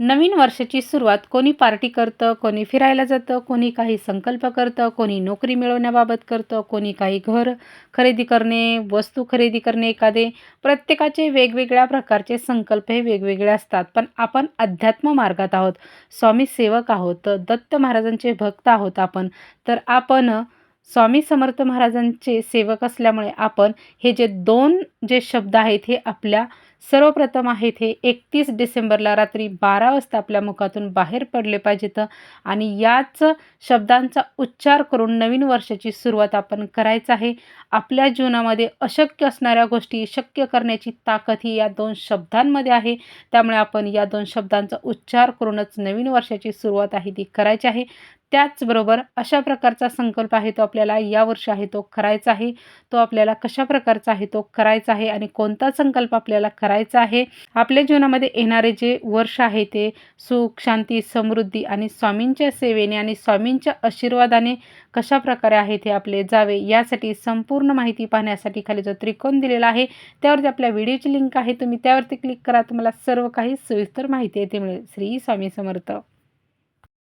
नवीन वर्षाची सुरुवात कोणी पार्टी करतं कोणी फिरायला जातं कोणी काही संकल्प करतं कोणी नोकरी मिळवण्याबाबत करतं कोणी काही घर खरेदी करणे वस्तू खरेदी करणे एखादे. प्रत्येकाचे वेगवेगळ्या प्रकारचे संकल्प हे वेगवेगळे असतात. पण आपण अध्यात्म मार्गात आहोत स्वामी सेवक आहोत दत्त महाराजांचे भक्त आहोत आपण. तर आपण स्वामी समर्थ महाराजांचे सेवक असल्यामुळे आपण हे जे दोन जे शब्द आहेत हे आपल्या सर्वप्रथम आहेत हे एकतीस डिसेंबरला रात्री बारा वाजता आपल्या मुखातून बाहेर पडले पाहिजेत आणि याच शब्दांचा उच्चार करून नवीन वर्षाची सुरुवात आपण करायचं आहे. आपल्या जीवनामध्ये अशक्य असणाऱ्या गोष्टी शक्य करण्याची ताकद ही या दोन शब्दांमध्ये आहे. त्यामुळे आपण या दोन शब्दांचा उच्चार करूनच नवीन वर्षाची सुरुवात आहे ती करायची आहे. त्याचबरोबर अशा प्रकारचा संकल्प आहे तो आपल्याला या वर्षी आहे तो करायचा आहे तो आपल्याला कशा प्रकारचा आहे तो करायचा आहे आणि कोणता संकल्प आपल्याला करायचा आहे आपल्या जीवनामध्ये येणारे जे वर्ष आहे ते सुख शांती समृद्धी आणि स्वामींच्या सेवेने आणि स्वामींच्या आशीर्वादाने कशा प्रकारे आहे ते आपले जावे यासाठी संपूर्ण माहिती पाहण्यासाठी खाली जो त्रिकोण दिलेला आहे त्यावरती आपल्या व्हिडिओची लिंक आहे तुम्ही त्यावरती क्लिक करा तुम्हाला सर्व काही सविस्तर माहिती येते मिळेल. श्री स्वामी समर्थ.